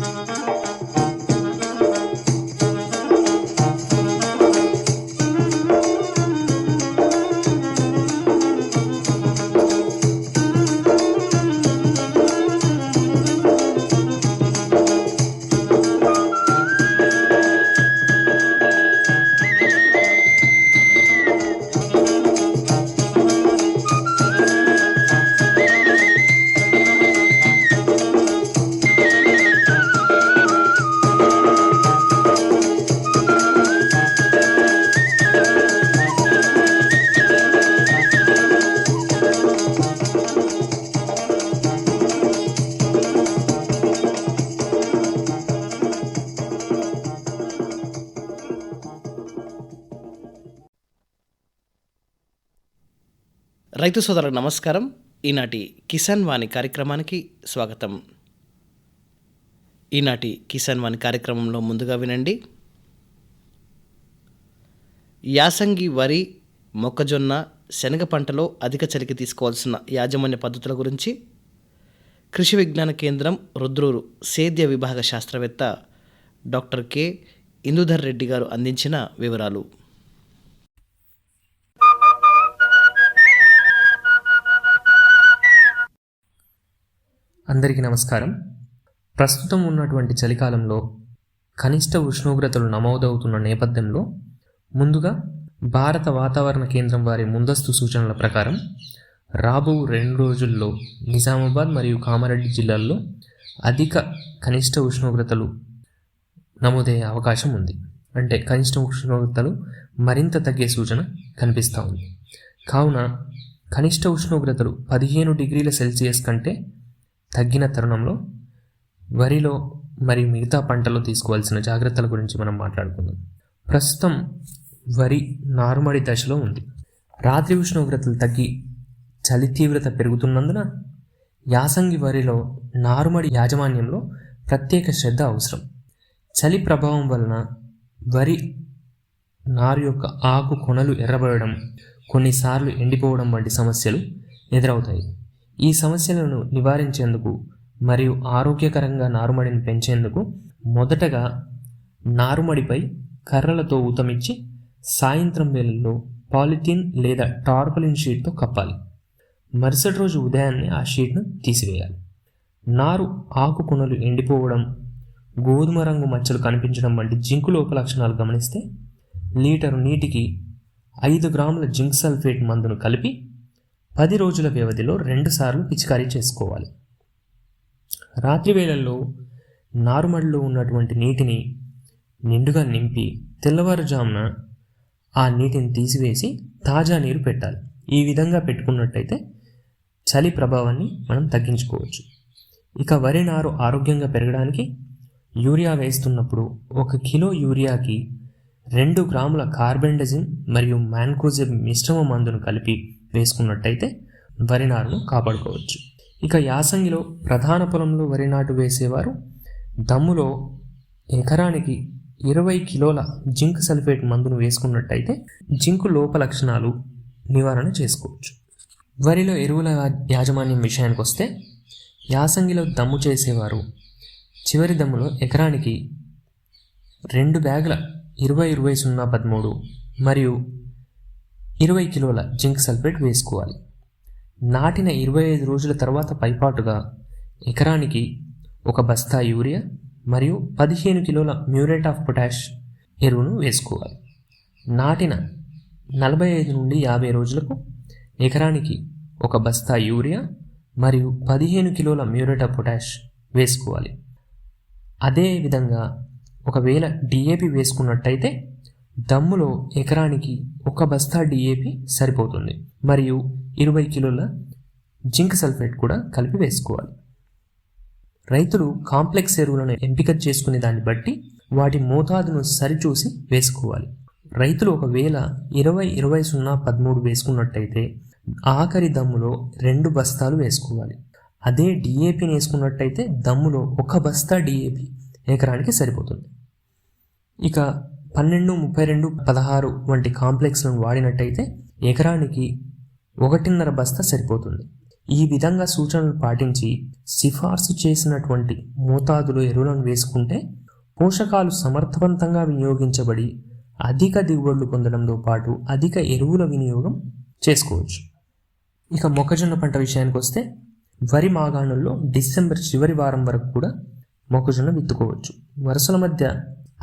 Música రైతు సోదరులకు నమస్కారం. ఈనాటి కిసాన్ వాణి కార్యక్రమానికి స్వాగతం. ఈనాటి కిసాన్ వాణి కార్యక్రమంలో ముందుగా వినండి. యాసంగి వరి మొక్కజొన్న శనగ పంటలో అధిక చలికి తీసుకోవాల్సిన యాజమాన్య పద్ధతుల గురించి కృషి విజ్ఞాన కేంద్రం రుద్రూరు సేద్య విభాగ శాస్త్రవేత్త డాక్టర్ కె. ఇందుధర్ రెడ్డి గారు అందించిన వివరాలు. అందరికీ నమస్కారం. ప్రస్తుతం ఉన్నటువంటి చలికాలంలో కనిష్ట ఉష్ణోగ్రతలు నమోదవుతున్న నేపథ్యంలో ముందుగా భారత వాతావరణ కేంద్రం వారి ముందస్తు సూచనల ప్రకారం రాబో రెండు రోజుల్లో నిజామాబాద్ మరియు కామారెడ్డి జిల్లాల్లో అధిక కనిష్ట ఉష్ణోగ్రతలు నమోదయ్యే అవకాశం ఉంది. అంటే కనిష్ట ఉష్ణోగ్రతలు మరింత తగ్గే సూచన కనిపిస్తూ ఉంది. కావున కనిష్ట ఉష్ణోగ్రతలు పదిహేను డిగ్రీల సెల్సియస్ కంటే తగ్గిన తరుణంలో వరిలో మరియు మిగతా పంటలో తీసుకోవాల్సిన జాగ్రత్తల గురించి మనం మాట్లాడుకుందాం. ప్రస్తుతం వరి నారుమడి దశలో ఉంది. రాత్రి ఉష్ణోగ్రతలు తగ్గి చలి తీవ్రత పెరుగుతున్నందున యాసంగి వరిలో నారుమడి యాజమాన్యంలో ప్రత్యేక శ్రద్ధ అవసరం. చలి ప్రభావం వలన వరి నారు యొక్క ఆకు కొనలు ఎర్రబడడం కొన్నిసార్లు ఎండిపోవడం వంటి సమస్యలు ఎదురవుతాయి. ఈ సమస్యలను నివారించేందుకు మరియు ఆరోగ్యకరంగా నారుమడిని పెంచేందుకు మొదటగా నారుమడిపై కర్రలతో ఊతమిచ్చి సాయంత్రం వేళల్లో పాలిథిన్ లేదా టార్పలిన్ షీట్తో కప్పాలి. మరుసటి రోజు ఉదయాన్నే ఆ షీట్ను తీసివేయాలి. నారు ఆకు కొనలు ఎండిపోవడం గోధుమ రంగు మచ్చలు కనిపించడం వంటి జింకు లోప లక్షణాలు గమనిస్తే లీటరు నీటికి ఐదు గ్రాముల జింక్ సల్ఫేట్ మందును కలిపి పది రోజుల వ్యవధిలో రెండుసార్లు పిచికారీ చేసుకోవాలి. రాత్రి వేళల్లో నారుమడిలో ఉన్నటువంటి నీటిని నిండుగా నింపి తెల్లవారుజామున ఆ నీటిని తీసివేసి తాజా నీరు పెట్టాలి. ఈ విధంగా పెట్టుకున్నట్టయితే చలి ప్రభావాన్ని మనం తగ్గించుకోవచ్చు. ఇక వరి నారు ఆరోగ్యంగా పెరగడానికి యూరియా వేస్తున్నప్పుడు ఒక కిలో యూరియాకి రెండు గ్రాముల కార్బెండజిన్ మరియు మ్యాన్కోజెబ్ మిశ్రమ మందును కలిపి వేసుకున్నట్టయితే వరి నారును కాపాడుకోవచ్చు. ఇక యాసంగిలో ప్రధాన పొలంలో వరి నాటు వేసేవారు. దమ్ములో ఎకరానికి ఇరవై కిలోల జింక్ సల్ఫేట్ మందును వేసుకున్నట్టయితే జింకు లోప లక్షణాలు నివారణ చేసుకోవచ్చు. వరిలో ఎరువుల యాజమాన్యం విషయానికి వస్తే యాసంగిలో దమ్ము చేసేవారు. చివరి దమ్ములో ఎకరానికి రెండు బ్యాగుల ఇరవై ఇరవై సున్నా పదమూడు మరియు ఇరవై కిలోల జింక్ సల్ఫేట్ వేసుకోవాలి. నాటిన ఇరవై ఐదు రోజుల తర్వాత పైపాటుగా ఎకరానికి ఒక బస్తా యూరియా మరియు పదిహేను కిలోల మ్యూరేట్ ఆఫ్ పొటాష్ ఎరువును వేసుకోవాలి. నాటిన నలభై ఐదు నుండి యాభై రోజులకు ఎకరానికి ఒక బస్తా యూరియా మరియు పదిహేను కిలోల మ్యూరేట్ ఆఫ్ పొటాష్ వేసుకోవాలి. అదే విధంగా ఒకవేళ డిఏపి వేసుకున్నట్టయితే దమ్ములో ఎకరానికి ఒక బస్తా డిఏపి సరిపోతుంది. మరియు ఇరవై కిలోల జింక్ సల్ఫేట్ కూడా కలిపి వేసుకోవాలి. రైతులు కాంప్లెక్స్ ఎరువులను ఎంపిక చేసుకునే దాన్ని బట్టి వాటి మోతాదును సరిచూసి వేసుకోవాలి. రైతులు ఒకవేళ ఇరవై ఇరవై సున్నా పదమూడు వేసుకున్నట్టయితే ఆఖరి దమ్ములో రెండు బస్తాలు వేసుకోవాలి. అదే డిఏపిని వేసుకున్నట్టయితే దమ్ములో ఒక బస్తా డిఏపి ఎకరానికి సరిపోతుంది. ఇక పన్నెండు ముప్పై రెండు పదహారు వంటి కాంప్లెక్స్లను వాడినట్టయితే ఎకరానికి ఒకటిన్నర బస్తా సరిపోతుంది. ఈ విధంగా సూచనలు పాటించి సిఫార్సు చేసినటువంటి మోతాదులో ఎరువులను వేసుకుంటే పోషకాలు సమర్థవంతంగా వినియోగించబడి అధిక దిగుబడులు పొందడంతో పాటు అధిక ఎరువుల వినియోగం చేసుకోవచ్చు. ఇక మొక్కజొన్న పంట విషయానికి వస్తే వరి మాగాణుల్లో డిసెంబర్ చివరి వారం వరకు కూడా మొక్కజొన్న విత్తుకోవచ్చు. వరుసల మధ్య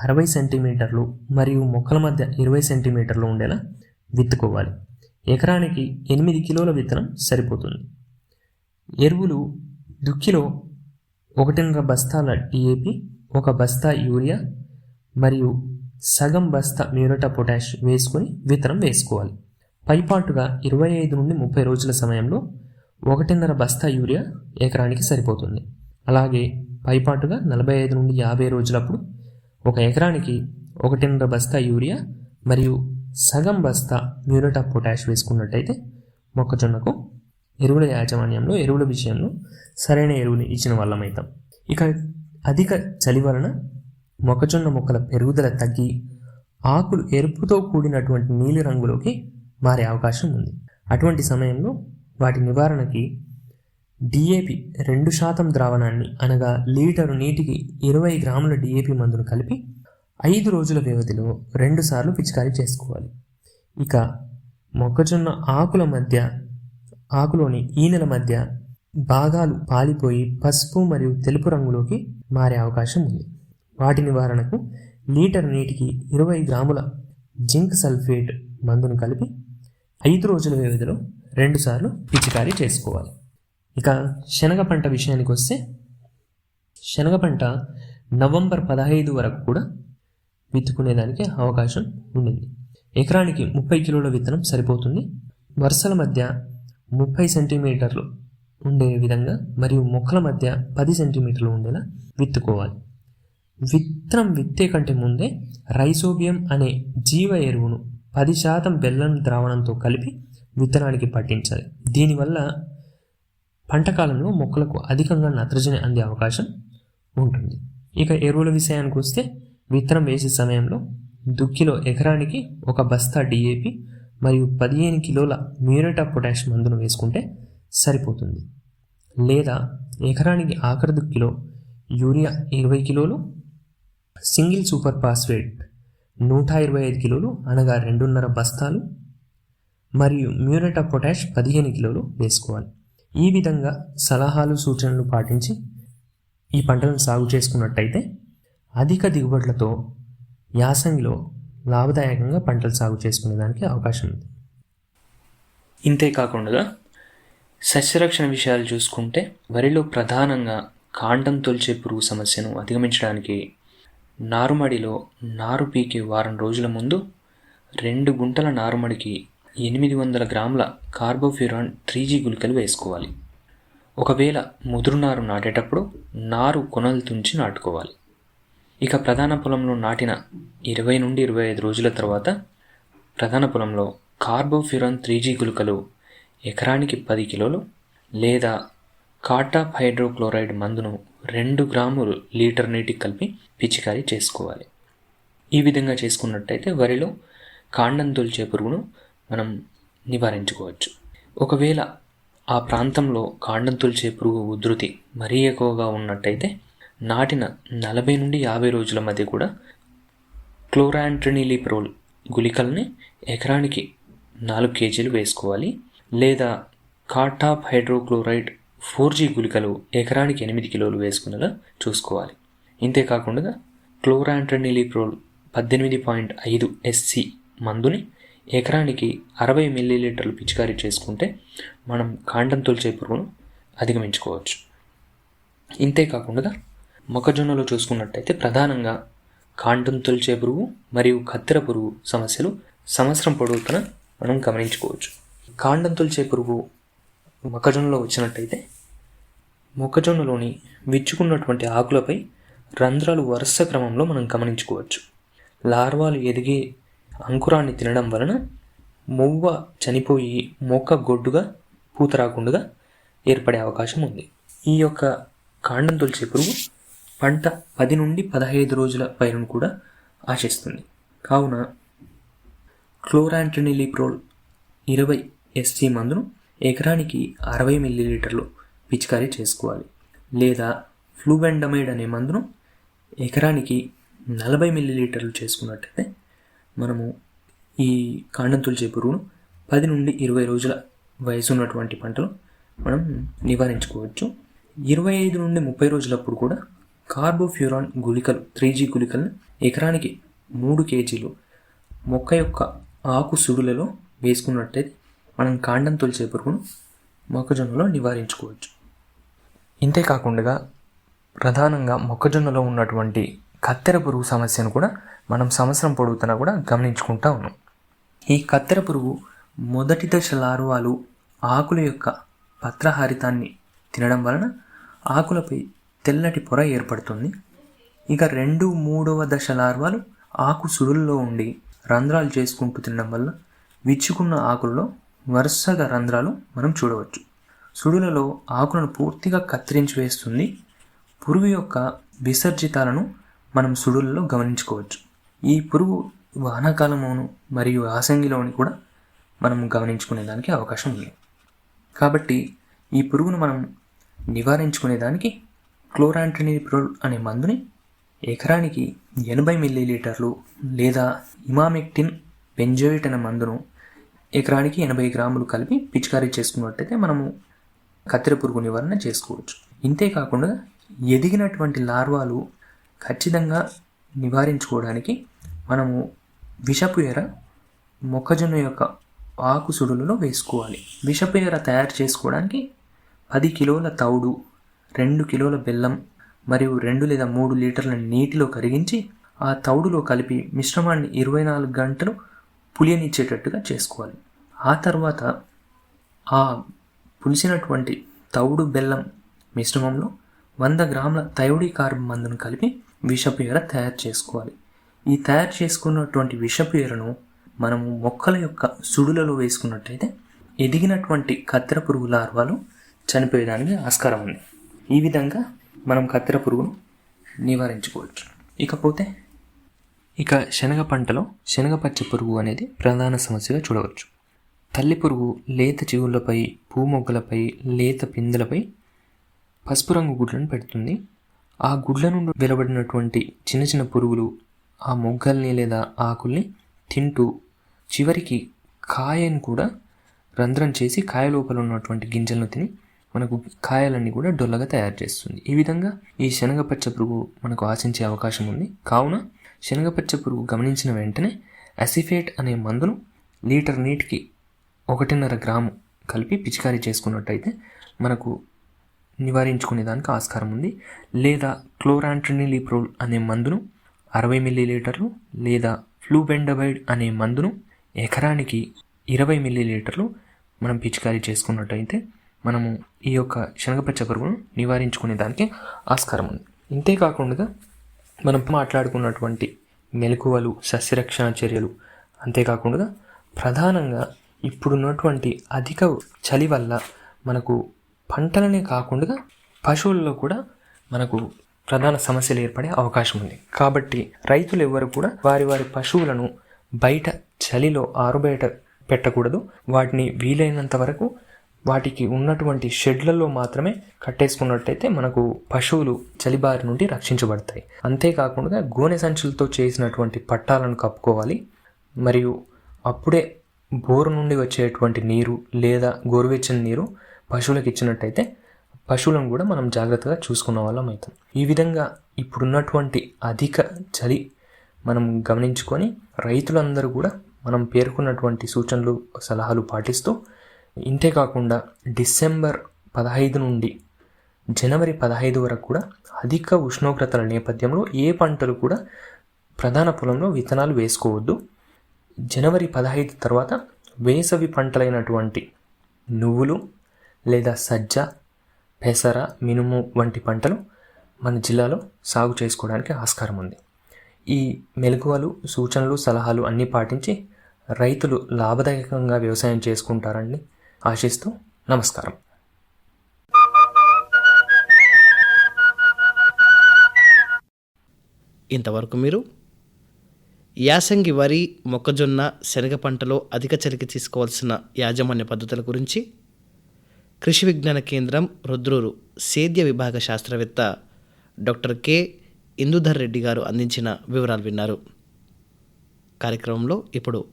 అరవై సెంటీమీటర్లు మరియు మొక్కల మధ్య ఇరవై సెంటీమీటర్లు ఉండేలా విత్తుకోవాలి. ఎకరానికి ఎనిమిది కిలోల విత్తనం సరిపోతుంది. ఎరువులు దుక్కిలో ఒకటిన్నర బస్తాల టీఏపి ఒక బస్తా యూరియా మరియు సగం బస్తా మ్యూరటా పొటాష్ వేసుకొని విత్తనం వేసుకోవాలి. పైపాటుగా ఇరవై ఐదు నుండి ముప్పై రోజుల సమయంలో ఒకటిన్నర బస్తా యూరియా ఎకరానికి సరిపోతుంది. అలాగే పైపాటుగా నలభై ఐదు నుండి యాభై రోజులప్పుడు ఒక ఎకరానికి ఒకటిన్నర బస్తా యూరియా మరియు సగం బస్తా మ్యూరటా పొటాష్ వేసుకున్నట్టయితే మొక్కజొన్నకు ఎరువుల యాజమాన్యంలో ఎరువుల విషయంలో సరైన ఎరువుని ఇచ్చిన వాళ్ళమవుతాం ఇక అధిక చలి వలన మొక్కజొన్న మొక్కల పెరుగుదల తగ్గి ఆకులు ఎరుపుతో కూడినటువంటి నీలి రంగులోకి మారే అవకాశం ఉంది. అటువంటి సమయంలో వాటి నివారణకి డిఏపి రెండు శాతం ద్రావణాన్ని అనగా లీటరు నీటికి ఇరవై గ్రాముల డిఏపి మందును కలిపి ఐదు రోజుల వ్యవధిలో రెండుసార్లు పిచికారీ చేసుకోవాలి. ఇక మొక్కజొన్న ఆకుల మధ్య ఆకులోని ఈనెల మధ్య భాగాలు పాలిపోయి పసుపు మరియు తెలుపు రంగులోకి మారే అవకాశం ఉంది. వాటి నివారణకు లీటర్ నీటికి ఇరవై గ్రాముల జింక్ సల్ఫేట్ మందును కలిపి ఐదు రోజుల వ్యవధిలో రెండుసార్లు పిచికారీ చేసుకోవాలి. ఇక శనగ పంట విషయానికి వస్తే శనగ పంట నవంబర్ పదహైదు వరకు కూడా విత్తుకునేదానికి అవకాశం ఉండింది ఎకరానికి ముప్పై కిలోల విత్తనం సరిపోతుంది. వరుసల మధ్య ముప్పై సెంటీమీటర్లు ఉండే విధంగా మరియు మొక్కల మధ్య పది సెంటీమీటర్లు ఉండేలా విత్తుకోవాలి. విత్తనం విత్తే కంటే ముందే రైసోబియం అనే జీవ ఎరువును పది శాతం బెల్లం ద్రావణంతో కలిపి విత్తనానికి పట్టించాలి. దీనివల్ల పంట కాలంలో మొక్కలకు అధికంగా నత్రజని అందే అవకాశం ఉంటుంది. ఇక ఎరువుల విషయానికి వస్తే విత్తనం వేసే సమయంలో దుక్కిలో ఎకరానికి ఒక బస్తా డిఏపి మరియు పదిహేను కిలోల మ్యూరేటా పొటాష్ మందును వేసుకుంటే సరిపోతుంది. లేదా ఎకరానికి ఆఖరి దుక్కిలో యూరియా ఇరవై కిలోలు సింగిల్ సూపర్ ఫాస్ఫేట్ నూట ఇరవై ఐదు కిలోలు అనగా రెండున్నర బస్తాలు మరియు మ్యూరేటా పొటాష్ పదిహేను కిలోలు వేసుకోవాలి. ఈ విధంగా సలహాలు సూచనలు పాటించి ఈ పంటలను సాగు చేసుకున్నట్టయితే అధిక దిగుబడులతో యాసంగిలో లాభదాయకంగా పంటలు సాగు చేసుకునేదానికి అవకాశం ఉంది. ఇంతే కాకుండా సస్యరక్షణ విషయాలు చూసుకుంటే వరిలో ప్రధానంగా కాండం తొలిచే పురుగు సమస్యను అధిగమించడానికి నారుమడిలో నారు పీకి వారం రోజుల ముందు రెండు గుంటల నారుమడికి ఎనిమిది వందల గ్రాముల కార్బోఫ్యూరాన్ త్రీ జీ గుళికలు వేసుకోవాలి. ఒకవేళ ముదురు నారు నాటేటప్పుడు నారు కొనలు తుంచి నాటుకోవాలి. ఇక ప్రధాన పొలంలో నాటిన ఇరవై నుండి ఇరవై ఐదు రోజుల తర్వాత ప్రధాన పొలంలో కార్బోఫ్యూరాన్ త్రీ జీ గుళికలు ఎకరానికి పది కిలోలు లేదా కాటాప్ హైడ్రోక్లోరైడ్ మందును రెండు గ్రాములు లీటర్ నీటికి కలిపి పిచికారీ చేసుకోవాలి. ఈ విధంగా చేసుకున్నట్టయితే వరిలో కాండం తొలిచే పురుగును మనం నివారించుకోవచ్చు. ఒకవేళ ఆ ప్రాంతంలో కాండం తులిచే పురుగు ఉధృతి మరీ ఎక్కువగా ఉన్నట్టయితే నాటిన నలభై నుండి యాభై రోజుల మధ్య కూడా క్లోరాంట్రినిలిప్రోల్ గుళికల్ని ఎకరానికి నాలుగు కేజీలు వేసుకోవాలి. లేదా కాటాప్ హైడ్రోక్లోరైడ్ ఫోర్ జీ గుళికలు ఎకరానికి ఎనిమిది కిలోలు వేసుకునేలా చూసుకోవాలి. ఇంతేకాకుండా క్లోరాంట్రినిలిప్రోల్ పద్దెనిమిది పాయింట్ ఐదు ఎస్సి మందుని ఎకరానికి అరవై మిల్లీలీటర్లు పిచికారీ చేసుకుంటే మనం కాండం తొలిచే పురుగును అధిగమించుకోవచ్చు. ఇంతేకాకుండా మొక్కజొన్నలో చూసుకున్నట్టయితే ప్రధానంగా కాండం తొలిచే పురుగు మరియు కత్తెర పురుగు సమస్యలు సంవత్సరం పొడవుతున మనం గమనించుకోవచ్చు. కాండం తొలిచే పురుగు మొక్కజొన్నలో వచ్చినట్టయితే మొక్కజొన్నలోని విచ్చుకున్నటువంటి ఆకులపై రంధ్రాలు వరుస క్రమంలో మనం గమనించుకోవచ్చు. లార్వాలు ఎదిగే అంకురాన్ని తినడం వలన మొవ్వ చనిపోయి మొక్క గొడ్డుగా పూత రాకుండా ఏర్పడే అవకాశం ఉంది. ఈ యొక్క కాండం తొలిచే పురుగు పంట పది నుండి పదహైదు రోజుల పైరును కూడా ఆశిస్తుంది. కావున క్లోరాంటనిలిప్రోల్ ఇరవై ఎస్సీ మందును ఎకరానికి అరవై మిల్లీలీటర్లు పిచికారీ చేసుకోవాలి. లేదా ఫ్లూబెండమైడ్ అనే మందును ఎకరానికి నలభై మిల్లీలీటర్లు చేసుకున్నట్టయితే మనము ఈ కాండం తులిచే పురుగును పది నుండి ఇరవై రోజుల వయసు ఉన్నటువంటి పంటలు మనం నివారించుకోవచ్చు. ఇరవై ఐదు నుండి ముప్పై రోజులప్పుడు కూడా కార్బోఫ్యూరాన్ గుళికలు త్రీ జీ గుళికలను ఎకరానికి మూడు కేజీలు మొక్క యొక్క ఆకు సుడులలో వేసుకున్నట్టయితే మనం కాండం తొలిచే పురుగును మొక్కజొన్నలో నివారించుకోవచ్చు. ఇంతే కాకుండా ప్రధానంగా మొక్కజొన్నలో ఉన్నటువంటి కత్తెర పురుగు సమస్యను కూడా మనం సంవత్సరం పొడుగుతున్నా కూడా గమనించుకుంటా ఉన్నాం. ఈ కత్తెర పురుగు మొదటి దశ లార్వాలు ఆకుల యొక్క పత్రహారితాన్ని తినడం వలన ఆకులపై తెల్లటి పొర ఏర్పడుతుంది. ఇక రెండు మూడవ దశ లార్వాలు ఆకు సుడుల్లో ఉండి రంధ్రాలు చేసుకుంటూ తినడం వల్ల విచ్చుకున్న ఆకులలో వరుసగా రంధ్రాలు మనం చూడవచ్చు. సుడులలో ఆకులను పూర్తిగా కత్తిరించి వేస్తుంది. పురుగు యొక్క విసర్జితాలను మనం సుడులలో గమనించుకోవచ్చు. ఈ పురుగు వానాకాలమును మరియు ఆసంగిలోని కూడా మనం గమనించుకునేదానికి అవకాశం ఉంది. కాబట్టి ఈ పురుగును మనం నివారించుకునేదానికి క్లోరాంట్రినిప్రోల్ అనే మందుని ఎకరానికి ఎనభై మిల్లీలీటర్లు లేదా ఇమామెక్టిన్ బెంజోయిట్ అనే మందును ఎకరానికి ఎనభై గ్రాములు కలిపి పిచికారీ చేసుకున్నట్టయితే మనము కత్తెర పురుగు నివారణ చేసుకోవచ్చు. ఇంతే కాకుండా ఎదిగినటువంటి లార్వాలు ఖచ్చితంగా నివారించుకోవడానికి మనము విషపు ఎర మొక్కజొన్న యొక్క ఆకు సుడులలో వేసుకోవాలి. విషపు ఎర తయారు చేసుకోవడానికి పది కిలోల తౌడు రెండు కిలోల బెల్లం మరియు రెండు లేదా మూడు లీటర్ల నీటిలో కరిగించి ఆ తౌడులో కలిపి మిశ్రమాన్ని ఇరవై నాలుగు గంటలు పులియనిచ్చేటట్టుగా చేసుకోవాలి. ఆ తర్వాత ఆ పులిసినటువంటి తౌడు బెల్లం మిశ్రమంలో వంద గ్రాముల థైడి కార్బ్ మందును కలిపి విషపు ఎర తయారు చేసుకోవాలి. ఈ తయారు చేసుకున్నటువంటి విషపు ఎరను మనము మొక్కల యొక్క సుడులలో వేసుకున్నట్టయితే ఎదిగినటువంటి కత్తెర పురుగు లార్వాలు చనిపోయేదానికి ఆస్కారం ఉంది. ఈ విధంగా మనం కత్తెర పురుగును నివారించుకోవచ్చు. ఇకపోతే ఇక శనగ పంటలో శనగ పచ్చ పురుగు అనేది ప్రధాన సమస్యగా చూడవచ్చు. తల్లి పురుగు లేత చిగుళ్ళపై పూమొగ్గలపై లేత పిందులపై పసుపు రంగు గుడ్లను పెడుతుంది. ఆ గుడ్ల నుండి వెలువడినటువంటి చిన్న చిన్న పురుగులు ఆ మొగ్గల్ని లేదా ఆకుల్ని తింటూ చివరికి కాయను కూడా రంధ్రం చేసి కాయ లోపల ఉన్నటువంటి గింజలను తిని మనకు కాయలన్నీ కూడా డొల్లగా తయారు చేస్తుంది. ఈ విధంగా ఈ శనగపచ్చ పురుగు మనకు ఆశించే అవకాశం ఉంది. కావున శనగపచ్చ పురుగు గమనించిన వెంటనే అసిఫేట్ అనే మందును లీటర్ నీటికి ఒకటిన్నర గ్రాము కలిపి పిచికారీ చేసుకున్నట్టయితే మనకు నివారించుకునే దానికి ఆస్కారం ఉంది. లేదా క్లోరాంట్రినిలిప్రోల్ అనే మందును అరవై మిల్లీలీటర్లు లేదా ఫ్లూబెండబైడ్ అనే మందును ఎకరానికి ఇరవై మిల్లీలీటర్లు మనం పిచికారీ చేసుకున్నట్టయితే మనము ఈ యొక్క శనగపచ్చ పురుగును నివారించుకునే దానికి ఆస్కారం ఉంది. ఇంతేకాకుండా మనం మాట్లాడుకున్నటువంటి మెలకువలు సస్యరక్షణ చర్యలు అంతేకాకుండా ప్రధానంగా ఇప్పుడున్నటువంటి అధిక చలి వల్ల మనకు పంటలనే కాకుండా పశువుల్లో కూడా మనకు ప్రధాన సమస్యలు ఏర్పడే అవకాశం ఉంది. కాబట్టి రైతులు ఎవరు కూడా వారి వారి పశువులను బయట చలిలో ఆరుబయట పెట్టకూడదు. వాటిని వీలైనంత వరకు వాటికి ఉన్నటువంటి షెడ్లలో మాత్రమే కట్టేసుకున్నట్టయితే మనకు పశువులు చలిబారి నుండి రక్షించబడతాయి. అంతేకాకుండా గోనె సంచులతో చేసినటువంటి పట్టాలను కప్పుకోవాలి. మరియు అప్పుడే బోరు నుండి వచ్చేటువంటి నీరు లేదా గోరువెచ్చని నీరు పశువులకు ఇచ్చినట్టయితే పశువులను కూడా మనం జాగ్రత్తగా చూసుకున్న వాళ్ళం అవుతాం. ఈ విధంగా ఇప్పుడున్నటువంటి అధిక చలి మనం గమనించుకొని రైతులందరూ కూడా మనం పేర్కొన్నటువంటి సూచనలు సలహాలు పాటిస్తూ ఇంతే కాకుండా డిసెంబర్ పదహైదు నుండి జనవరి పదహైదు వరకు కూడా అధిక ఉష్ణోగ్రతల నేపథ్యంలో ఏ పంటలు కూడా ప్రధాన పొలంలో విత్తనాలు వేసుకోవద్దు. జనవరి పదహైదు తర్వాత వేసవి పంటలైనటువంటి నువ్వులు లేదా సజ్జ పెసర మినుము వంటి పంటలు మన జిల్లాలో సాగు చేసుకోవడానికి ఆస్కారం ఉంది. ఈ మెలకువలు సూచనలు సలహాలు అన్నీ పాటించి రైతులు లాభదాయకంగా వ్యవసాయం చేసుకుంటారని ఆశిస్తూ నమస్కారం. ఇంతవరకు మీరు యాసంగి వరి మొక్కజొన్న శనగ పంటలో అధిక చలికి తీసుకోవాల్సిన యాజమాన్య పద్ధతుల గురించి కృషి విజ్ఞాన కేంద్రం రుద్రూరు సేద్య విభాగ శాస్త్రవేత్త డాక్టర్ కె ఇందుధర్ రెడ్డి గారు అందించిన వివరాలు విన్నారు. కార్యక్రమంలో ఇప్పుడు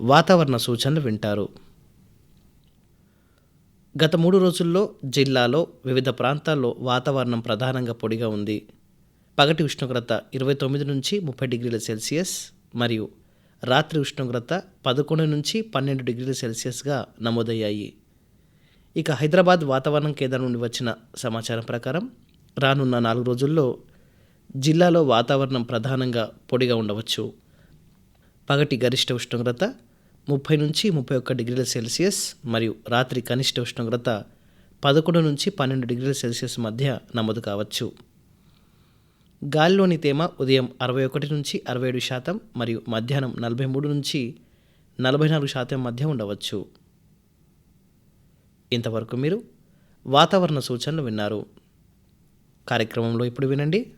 వాతావరణ సూచనలు వింటారు. గత మూడు రోజుల్లో జిల్లాలో వివిధ ప్రాంతాల్లో వాతావరణం ప్రధానంగా పొడిగా ఉంది. పగటి ఉష్ణోగ్రత ఇరవై తొమ్మిది నుంచి ముప్పై డిగ్రీల సెల్సియస్ మరియు రాత్రి ఉష్ణోగ్రత పదకొండు నుంచి పన్నెండు డిగ్రీల సెల్సియస్గా నమోదయ్యాయి. ఇక హైదరాబాద్ వాతావరణం కేంద్రం నుండి వచ్చిన సమాచారం ప్రకారం రానున్న నాలుగు రోజుల్లో జిల్లాలో వాతావరణం ప్రధానంగా పొడిగా ఉండవచ్చు. పగటి గరిష్ట ఉష్ణోగ్రత ముప్పై నుంచి ముప్పై ఒక్క డిగ్రీల సెల్సియస్ మరియు రాత్రి కనిష్ట ఉష్ణోగ్రత పదకొండు నుంచి పన్నెండు డిగ్రీల సెల్సియస్ మధ్య నమోదు కావచ్చు. గాలిలోని తేమ ఉదయం అరవై ఒకటి నుంచి అరవై ఏడు శాతం మరియు మధ్యాహ్నం నలభై మూడు నుంచి నలభై నాలుగు శాతం మధ్య ఉండవచ్చు. ఇంతవరకు మీరు వాతావరణ సూచనలు విన్నారు. కార్యక్రమంలో ఇప్పుడు వినండి.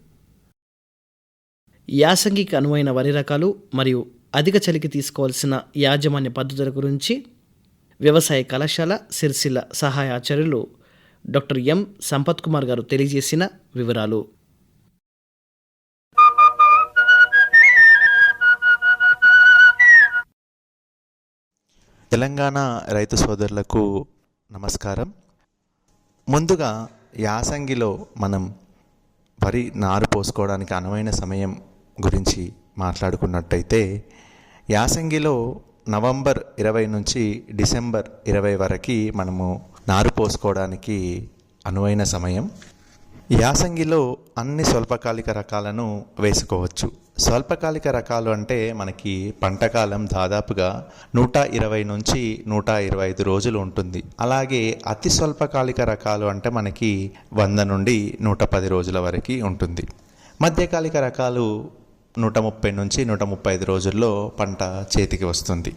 యాసంగికి అనువైన వరి రకాలు మరియు అధిక చలికి తీసుకోవాల్సిన యాజమాన్య పద్ధతుల గురించి వ్యవసాయ కళాశాల సిరిసిల్ల సహాయ ఆచార్యులు డాక్టర్ ఎం సంపత్ కుమార్ గారు తెలియజేసిన వివరాలు. తెలంగాణ రైతు సోదరులకు నమస్కారం. ముందుగా యాసంగిలో మనం వరి నారు పోసుకోవడానికి అనువైన సమయం గురించి మాట్లాడుకున్నట్టయితే యాసంగిలో నవంబర్ ఇరవై నుంచి డిసెంబర్ ఇరవై వరకు మనము నారు పోసుకోవడానికి అనువైన సమయం. యాసంగిలో అన్ని స్వల్పకాలిక రకాలను వేసుకోవచ్చు. స్వల్పకాలిక రకాలు అంటే మనకి పంటకాలం దాదాపుగా నూట ఇరవై నుంచి నూట ఇరవై ఐదు రోజులు ఉంటుంది. అలాగే అతి స్వల్పకాలిక రకాలు అంటే మనకి వంద నుండి నూట పది రోజుల వరకు ఉంటుంది. మధ్యకాలిక రకాలు నూట ముప్పై నుంచి నూట ముప్పై ఐదు రోజుల్లో పంట చేతికి వస్తుంది.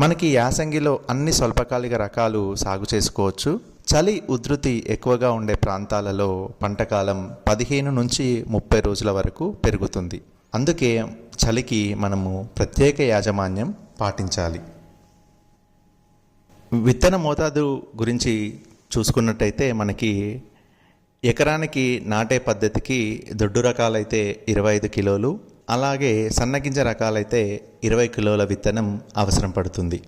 మనకి యాసంగిలో అన్ని స్వల్పకాలిక రకాలు సాగు చేసుకోవచ్చు. చలి ఉధృతి ఎక్కువగా ఉండే ప్రాంతాలలో పంటకాలం పదిహేను నుంచి ముప్పై రోజుల వరకు పెరుగుతుంది. అందుకే చలికి మనము ప్రత్యేక యాజమాన్యం పాటించాలి. విత్తన మోతాదు గురించి చూసుకున్నట్టయితే మనకి ఎకరానికి నాటే పద్ధతికి దొడ్డు రకాలైతే ఇరవై ఐదు కిలోలు అలాగే సన్నగింజ రకాలైతే ఇరవై కిలోల విత్తనం అవసరం పడుతుంది.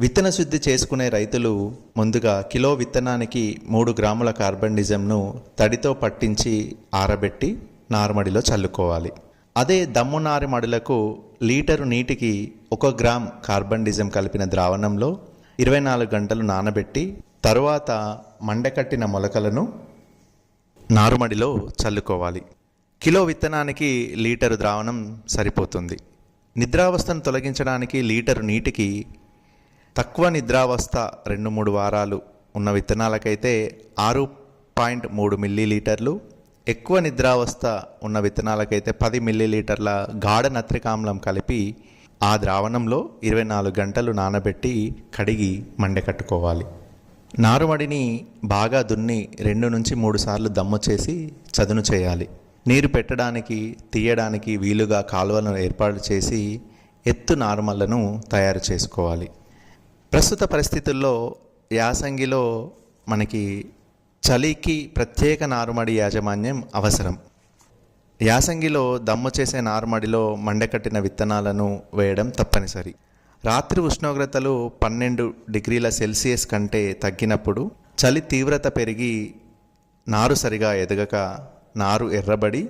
విత్తన శుద్ధి చేసుకునే రైతులు ముందుగా కిలో విత్తనానికి మూడు గ్రాముల కార్బన్ డిజంను తడితో పట్టించి ఆరబెట్టి నార్మడిలో చల్లుకోవాలి. అదే దమ్ము మడులకు లీటరు నీటికి ఒక గ్రామ్ కార్బన్ డిజం కలిపిన ద్రావణంలో ఇరవై నాలుగు గంటలు నానబెట్టి తరువాత మండకట్టిన మొలకలను నారుమడిలో చల్లుకోవాలి. కిలో విత్తనానికి లీటరు ద్రావణం సరిపోతుంది. నిద్రావస్థను తొలగించడానికి లీటరు నీటికి తక్కువ నిద్రావస్థ రెండు మూడు వారాలు ఉన్న విత్తనాలకైతే ఆరు పాయింట్ మూడు మిల్లీ లీటర్లు ఎక్కువ నిద్రావస్థ ఉన్న విత్తనాలకైతే పది మిల్లీలీటర్ల గాఢ నత్రికామ్లం కలిపి ఆ ద్రావణంలో ఇరవై నాలుగు గంటలు నానబెట్టి కడిగి మండెకట్టుకోవాలి నారుమడిని బాగా దున్ని రెండు నుంచి మూడు సార్లు దమ్ము చేసి చదును చేయాలి. నీరు పెట్టడానికి తీయడానికి వీలుగా కాలువలను ఏర్పాటు చేసి ఎత్తు నారుమళ్ళను తయారు చేసుకోవాలి. ప్రస్తుత పరిస్థితుల్లో యాసంగిలో మనకి చలికి ప్రత్యేక నారుమడి యాజమాన్యం అవసరం. యాసంగిలో దమ్ము చేసే నారుమడిలో మండకట్టిన విత్తనాలను వేయడం తప్పనిసరి. రాత్రి ఉష్ణోగ్రతలు పన్నెండు డిగ్రీల సెల్సియస్ కంటే తగ్గినప్పుడు చలి తీవ్రత పెరిగి నారు సరిగా ఎదగక నారు ఎర్రబడి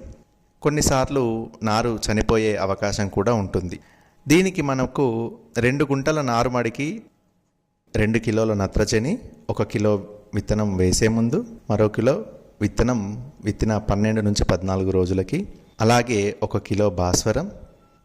కొన్నిసార్లు నారు చనిపోయే అవకాశం కూడా ఉంటుంది. దీనికి మనకు రెండు గుంటల నారుమడికి రెండు కిలోల నత్రజని ఒక కిలో విత్తనం వేసే ముందు మరో కిలో విత్తనం విత్తిన పన్నెండు నుంచి పద్నాలుగు రోజులకి అలాగే ఒక కిలో భాస్వరం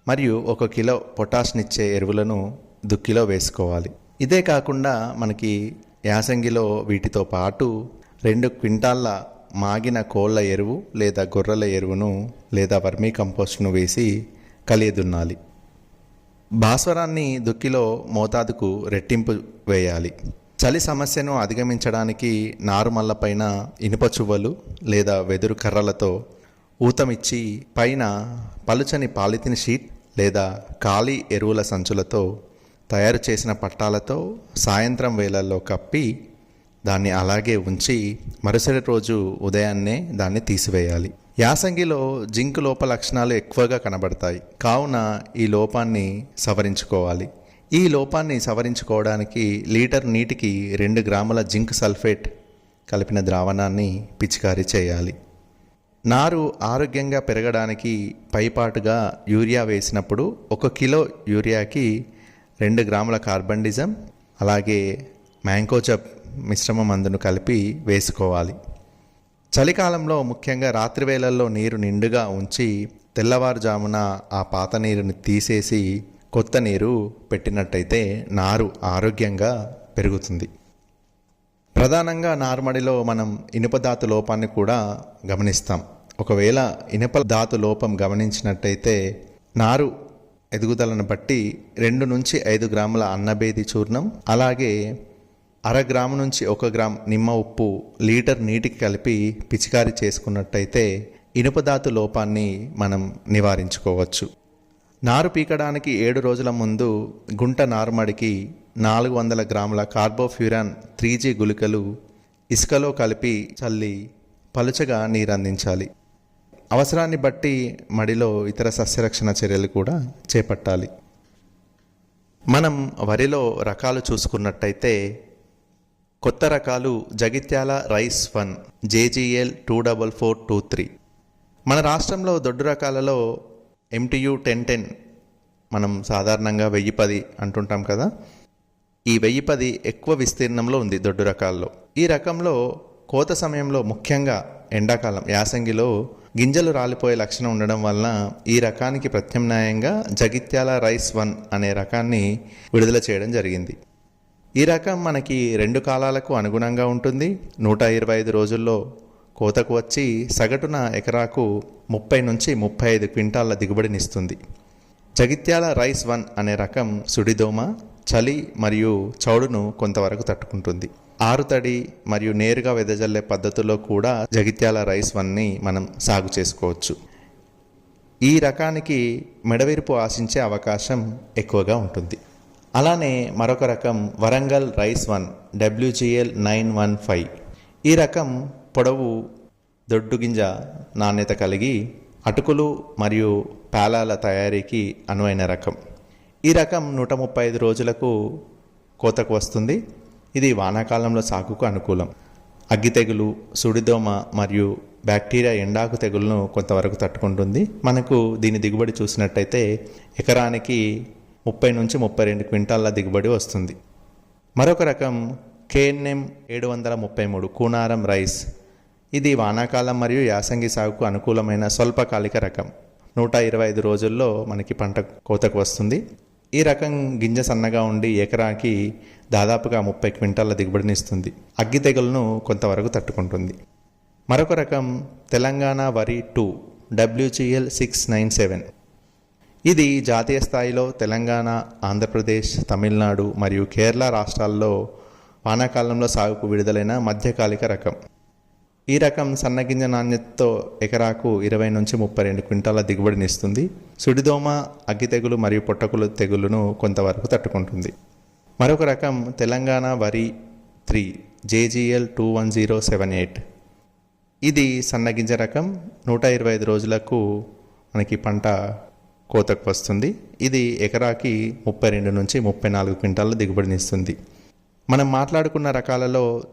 మరియు ఒక కిలో పొటాష్నిచ్చే ఎరువులను దుక్కిలో వేసుకోవాలి. ఇదే కాకుండా మనకి యాసంగిలో వీటితో పాటు రెండు క్వింటాళ్ళ మాగిన కోళ్ళ ఎరువు లేదా గొర్రెల ఎరువును లేదా వర్మీ కంపోస్ట్ను వేసి కలియదున్నాలి. భాస్వరాన్ని దుక్కిలో మోతాదుకు రెట్టింపు వేయాలి. చలి సమస్యను అధిగమించడానికి నారుమల్లపైన ఇనుప చువ్వలు లేదా వెదురు కర్రలతో ఊతమిచ్చి పైన పలుచని పాలిథిన్ షీట్ లేదా ఖాళీ ఎరువుల సంచులతో తయారు చేసిన పట్టాలతో సాయంత్రం వేళల్లో కప్పి దాన్ని అలాగే ఉంచి మరుసటి రోజు ఉదయాన్నే దాన్ని తీసివేయాలి. యాసంగిలో జింక్ లోప లక్షణాలు ఎక్కువగా కనబడతాయి. కావున ఈ లోపాన్ని సవరించుకోవాలి. ఈ లోపాన్ని సవరించుకోవడానికి లీటర్ నీటికి రెండు గ్రాముల జింక్ సల్ఫేట్ కలిపిన ద్రావణాన్ని పిచికారీ చేయాలి. నారు ఆరోగ్యంగా పెరగడానికి పైపాటుగా యూరియా వేసినప్పుడు ఒక కిలో యూరియాకి రెండు గ్రాముల కార్బండిజం అలాగే మ్యాంకోచప్ మిశ్రమ మందును కలిపి వేసుకోవాలి. చలికాలంలో ముఖ్యంగా రాత్రి వేళల్లో నీరు నిండుగా ఉంచి తెల్లవారుజామున ఆ పాత నీరుని తీసేసి కొత్త నీరు పెట్టినట్టయితే నారు ఆరోగ్యంగా పెరుగుతుంది. ప్రధానంగా నారుమడిలో మనం ఇనుప ధాతు లోపాన్ని కూడా గమనిస్తాం. ఒకవేళ ఇనుప ధాతు లోపం గమనించినట్టయితే నారు ఎదుగుదలను బట్టి రెండు నుంచి ఐదు గ్రాముల అన్నబేది చూర్ణం అలాగే అర గ్రాము నుంచి ఒక గ్రామ్ నిమ్మ ఉప్పు లీటర్ నీటికి కలిపి పిచికారి చేసుకున్నట్టయితే ఇనుపధాతు లోపాన్ని మనం నివారించుకోవచ్చు. నారు పీకడానికి ఏడు రోజుల ముందు గుంట నారుమడికి నాలుగు వందల గ్రాముల కార్బోఫ్యూరాన్ త్రీ జీ గుళికలు ఇసుకలో కలిపి చల్లి పలుచగా నీరందించాలి. అవసరాన్ని బట్టి మడిలో ఇతర సస్యరక్షణ చర్యలు కూడా చేపట్టాలి. మనం వరిలో రకాలు చూసుకున్నట్టయితే కొత్త రకాలు Jagtial rice one JGL two double four two three. మన రాష్ట్రంలో దొడ్డు రకాలలో ఎంటీయూ టెన్ టెన్ మనం సాధారణంగా వెయ్యి పది అంటుంటాం కదా? ఈ వెయ్యి పది ఎక్కువ విస్తీర్ణంలో ఉంది దొడ్డు రకాల్లో. ఈ రకంలో కోత సమయంలో ముఖ్యంగా ఎండాకాలం యాసంగిలో గింజలు రాలిపోయే లక్షణం ఉండడం వలన ఈ రకానికి ప్రత్యామ్నాయంగా జగిత్యాల రైస్ వన్ అనే రకాన్ని విడుదల చేయడం జరిగింది. ఈ రకం మనకి రెండు కాలాలకు అనుగుణంగా ఉంటుంది. నూట ఇరవై ఐదు రోజుల్లో కోతకు వచ్చి సగటున ఎకరాకు ముప్పై నుంచి ముప్పై ఐదు క్వింటాళ్ళ దిగుబడినిస్తుంది. జగిత్యాల రైస్ వన్ అనే రకం సుడిదోమ చలి మరియు చౌడును కొంతవరకు తట్టుకుంటుంది. ఆరుతడి మరియు నేరుగా వెదజల్లే పద్ధతిలో కూడా జగిత్యాల రైస్ వన్ని మనం సాగు చేసుకోవచ్చు. ఈ రకానికి మెడవిరుపు ఆశించే అవకాశం ఎక్కువగా ఉంటుంది. అలానే మరొక రకం Warangal rice one WGL nine one five. ఈ రకం పొడవు దొడ్డు గింజ నాణ్యత కలిగి అటుకులు మరియు పేలాల తయారీకి అనువైన రకం. ఈ రకం నూట ముప్పై ఐదు రోజులకు కోతకు వస్తుంది. ఇది వానాకాలంలో సాగుకు అనుకూలం. అగ్గి తెగులు సుడిదోమ మరియు బ్యాక్టీరియా ఎండాకు తెగులను కొంతవరకు తట్టుకుంటుంది. మనకు దీని దిగుబడి చూసినట్టయితే ఎకరానికి ముప్పై నుంచి ముప్పై రెండు క్వింటాల్ల దిగుబడి వస్తుంది. మరొక రకం కేఎన్ఎం ఏడు వందల ముప్పై మూడు కూనారం రైస్. ఇది వానాకాలం మరియు యాసంగి సాగుకు అనుకూలమైన స్వల్పకాలిక రకం. నూట ఇరవై ఐదు రోజుల్లో మనకి పంట కోతకు వస్తుంది. ఈ రకం గింజ సన్నగా ఉండి ఎకరాకి దాదాపుగా ముప్పై క్వింటాల దిగుబడినిస్తుంది. అగ్గి తెగులను కొంతవరకు తట్టుకుంటుంది. మరొక రకం తెలంగాణ వరి two WGL six nine seven. ఇది జాతీయ స్థాయిలో తెలంగాణ ఆంధ్రప్రదేశ్ తమిళనాడు మరియు కేరళ రాష్ట్రాల్లో వానాకాలంలో సాగుకు విడుదలైన మధ్యకాలిక రకం. ఈ రకం సన్నగింజ నాణ్యతతో ఎకరాకు ఇరవై నుంచి ముప్పై రెండు క్వింటాల దిగుబడినిస్తుంది సుడిదోమ అగ్గి తెగులు మరియు పొట్టకులు తెగులును కొంతవరకు తట్టుకుంటుంది. మరొక రకం తెలంగాణ వరి three JGL two one zero seven eight. ఇది సన్నగింజ రకం. నూట ఇరవై ఐదు రోజులకు మనకి పంట కోతకు వస్తుంది. ఇది ఎకరాకి ముప్పై రెండు నుంచి ముప్పై నాలుగు క్వింటాల దిగుబడినిస్తుంది మనం మాట్లాడుకున్న రకాలలో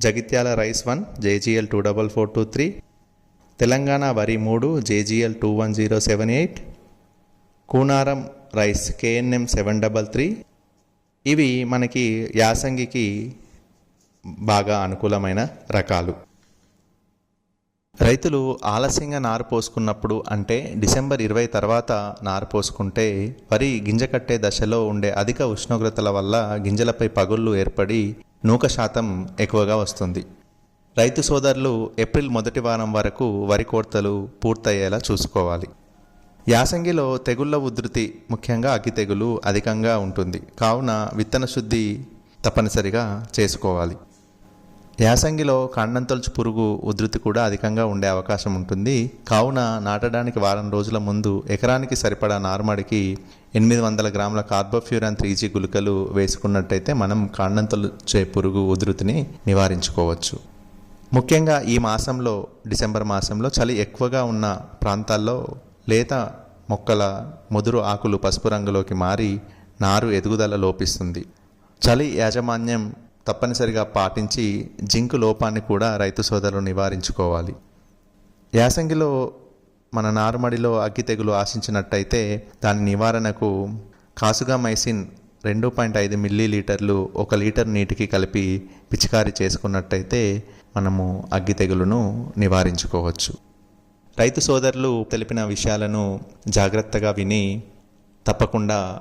Jagtial rice one JGL two double four two three Telangana వరి మూడు JGL two one zero seven eight Kunaram rice KNM seven double three. ఇవి మనకి యాసంగికి బాగా అనుకూలమైన రకాలు. రైతులు ఆలస్యంగా నారు పోసుకున్నప్పుడు అంటే డిసెంబర్ ఇరవై తర్వాత నారు పోసుకుంటే వరి గింజ కట్టే దశలో ఉండే అధిక ఉష్ణోగ్రతల వల్ల గింజలపై పగుళ్ళు ఏర్పడి నూక శాతం ఎక్కువగా వస్తుంది. రైతు సోదరులు ఏప్రిల్ మొదటి వారం వరకు వరి కోర్తలు పూర్తయ్యేలా చూసుకోవాలి. యాసంగిలో తెగుళ్ళ ఉధృతి ముఖ్యంగా అగ్గి తెగులు అధికంగా ఉంటుంది. కావున విత్తన శుద్ధి తప్పనిసరిగా చేసుకోవాలి. యాసంగిలో కాండంతొలుచు పురుగు ఉధృతి కూడా అధికంగా ఉండే అవకాశం ఉంటుంది. కావున నాటడానికి వారం రోజుల ముందు ఎకరానికి సరిపడా నారుమడికి ఎనిమిది వందల గ్రాముల కార్బోఫ్యూరాన్ త్రీ జీ గుళికలు వేసుకున్నట్టయితే మనం కాండంతొలుచే పురుగు ఉధృతిని నివారించుకోవచ్చు. ముఖ్యంగా ఈ మాసంలో డిసెంబర్ మాసంలో చలి ఎక్కువగా ఉన్న ప్రాంతాల్లో లేత మొక్కల ముదురు ఆకులు పసుపు రంగులోకి మారి నారు ఎదుగుదల లోపిస్తుంది. చలి యాజమాన్యం తప్పనిసరిగా పాటించి జింకు లోపాన్ని కూడా రైతు సోదరులు నివారించుకోవాలి. యాసంగిలో మన నారుమడిలో అగ్గి తెగులు ఆశించినట్టయితే దాని నివారణకు కాసుగా మైసిన్ రెండు పాయింట్ ఐదు మిల్లీ లీటర్లు ఒక లీటర్ నీటికి కలిపి పిచికారీ చేసుకున్నట్టయితే మనము అగ్గి తెగులును నివారించుకోవచ్చు. రైతు సోదరులు తెలిపిన విషయాలను జాగ్రత్తగా విని తప్పకుండా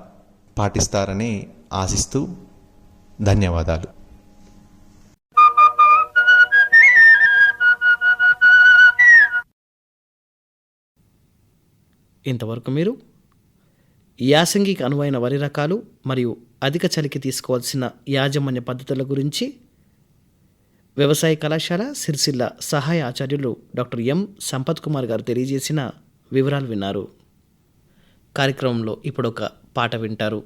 పాటిస్తారని ఆశిస్తూ ధన్యవాదాలు. ఇంతవరకు మీరు యాసంగికి అనువైన వరి రకాలు మరియు అధిక చలికి తీసుకోవాల్సిన యాజమాన్య పద్ధతుల గురించి వ్యవసాయ కళాశాల సిరిసిల్ల సహాయ ఆచార్యులు డాక్టర్ ఎం సంపత్ కుమార్ గారు తెలియజేసిన వివరాలు విన్నారు. కార్యక్రమంలో ఇప్పుడు ఒక పాట వింటారు.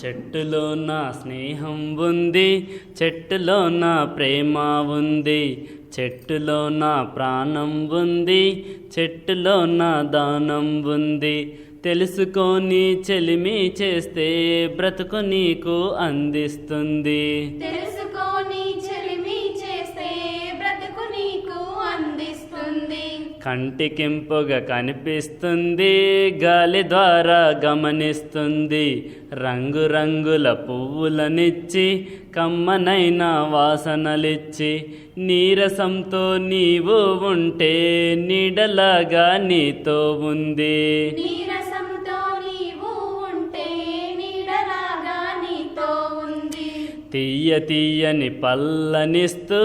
చెట్టులో నా స్నేహం ఉంది చెట్టులో నా ప్రేమ ఉంది చెట్టులో నా ప్రాణం ఉంది చెట్టులో నా దానం ఉంది. తెలుసుకొని చెలిమి చేస్తే బ్రతుకు నీకు అందిస్తుంది. తెలుసు కంటికింపుగా కనిపిస్తుంది గాలి ద్వారా గమనిస్తుంది. రంగురంగుల పువ్వులనిచ్చి కమ్మనైన వాసనలిచ్చి నీరసంతో నీవు ఉంటే నీడలాగా నీతో ఉంది. తీయ తీయని పల్లనిస్తూ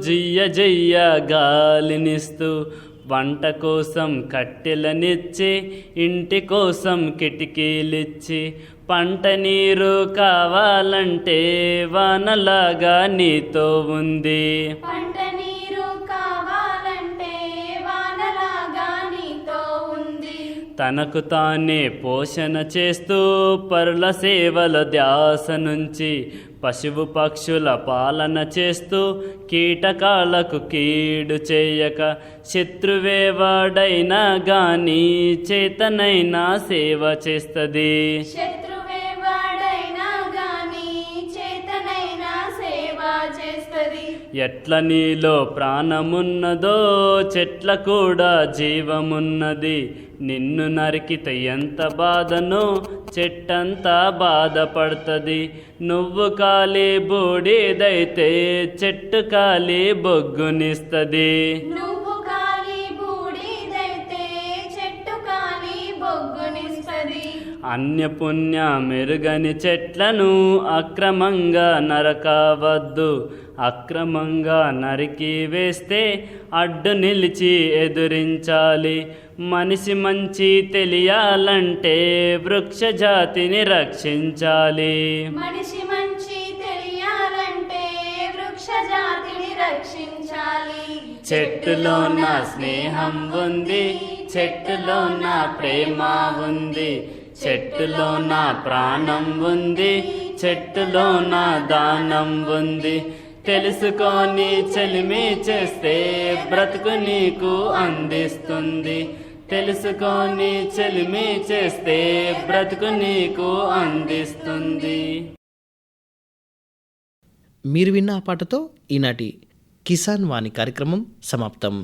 జియ్య జియ్య గాలినిస్తూ వంట కోసం కట్టెలనిచ్చి ఇంటి కోసం కిటికీలిచ్చి పంట నీరు కావాలంటే వానలాగా నీతో ఉంది. పంట తనకు తానే పోషణ చేస్తూ పరుల సేవల ధ్యాస నుంచి పశువు పక్షుల పాలన చేస్తూ కీటకాలకు కీడు చేయక శత్రువేవాడైనా గాని చేతనైనా సేవ చేస్తుంది. శత్రు ఎట్ల నీలో ప్రాణమున్నదో చెట్ల కూడా జీవమున్నది. నిన్ను నరికితే ఎంత బాధనో చెట్టంతా బాధపడుతుంది. నువ్వు కాలి బూడిదైతే చెట్టు కాలి బొగ్గునిస్తుంది. నువ్వు కాలి బూడిదైతే చెట్టు కాలి బొగ్గునిస్తది. అన్యపుణ్య మెరుగని చెట్లను అక్రమంగా నరకవద్దు. అక్రమంగా నరికి వేస్తే అడ్డు నిలిచి ఎదురించాలి. మనిషి మంచి తెలియాలంటే వృక్ష జాతిని రక్షించాలి. మనిషి మంచి తెలియాలంటే వృక్ష జాతిని రక్షించాలి. చెట్టులో నా స్నేహం ఉంది చెట్టులో నా ప్రేమ ఉంది చెట్టులో నా ప్రాణం ఉంది చెట్టులో నా దానం ఉంది. తెలుసుకొని చెలిమి చేస్తే బ్రతుకు నీకు అందిస్తుంది. తెలుసుకొని చెలిమి చేస్తే బ్రతుకు నీకు అందిస్తుంది. మీరు విన్న ఆ పాటతో ఈనాటి కిసాన్ వాణి కార్యక్రమం సమాప్తం.